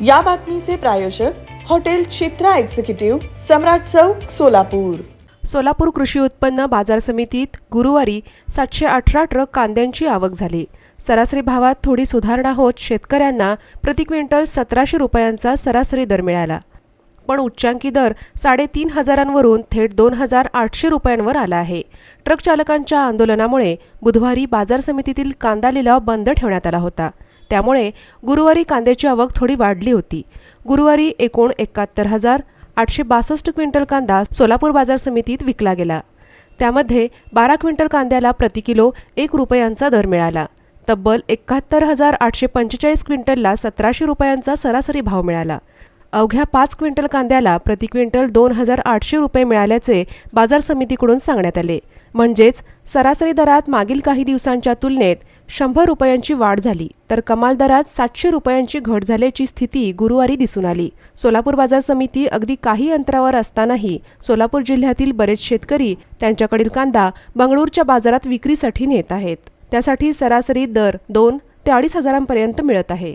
या बातमीचे प्रायोजक हॉटेल चित्रा एक्झिक्युटिव्ह सम्राट चौक सोलापूर. सोलापूर कृषी उत्पन्न बाजार समितीत गुरुवारी सातशे अठरा ट्रक कांद्यांची आवक झाली. सरासरी भावात थोडी सुधारणा होत शेतकऱ्यांना प्रति क्विंटल सतराशे रुपयांचा सरासरी दर मिळाला. पण उच्चांकी दर साडेतीन हजारांवरून थेट दोन हजार आठशे रुपयांवर आला आहे. ट्रक चालकांच्या आंदोलनामुळे बुधवारी बाजार समितीतील कांदा लिलाव बंद ठेवण्यात आला होता. त्यामुळे गुरुवारी कांद्याची आवक थोडी वाढली होती. गुरुवारी एकूण एकाहत्तर हजार आठशे बासष्ट क्विंटल कांदा सोलापूर बाजार समितीत विकला गेला. त्यामध्ये बारा क्विंटल कांद्याला प्रति किलो एक रुपयांचा दर मिळाला. तब्बल एकाहत्तर हजार आठशे पंचेचाळीस क्विंटलला सतराशे रुपयांचा सरासरी भाव मिळाला. अवघ्या पाच क्विंटल कांद्याला प्रति क्विंटल दोन हजार आठशे रुपये मिळाल्याचे बाजार समितीकडून सांगण्यात आले. म्हणजेच सरासरी दरात मागील काही दिवसांच्या तुलनेत शंभर रुपयांची वाढ झाली तर कमाल दरात सातशे रुपयांची घट झाल्याची स्थिती गुरुवारी दिसून आली. सोलापूर बाजार समिती अगदी काही अंतरावर असतानाही सोलापूर जिल्ह्यातील बरेच शेतकरी त्यांच्याकडील कांदा बंगळूरच्या बाजारात विक्रीसाठी नेत आहेत. त्यासाठी सरासरी दर दोन ते अडीच हजारांपर्यंत मिळत आहे.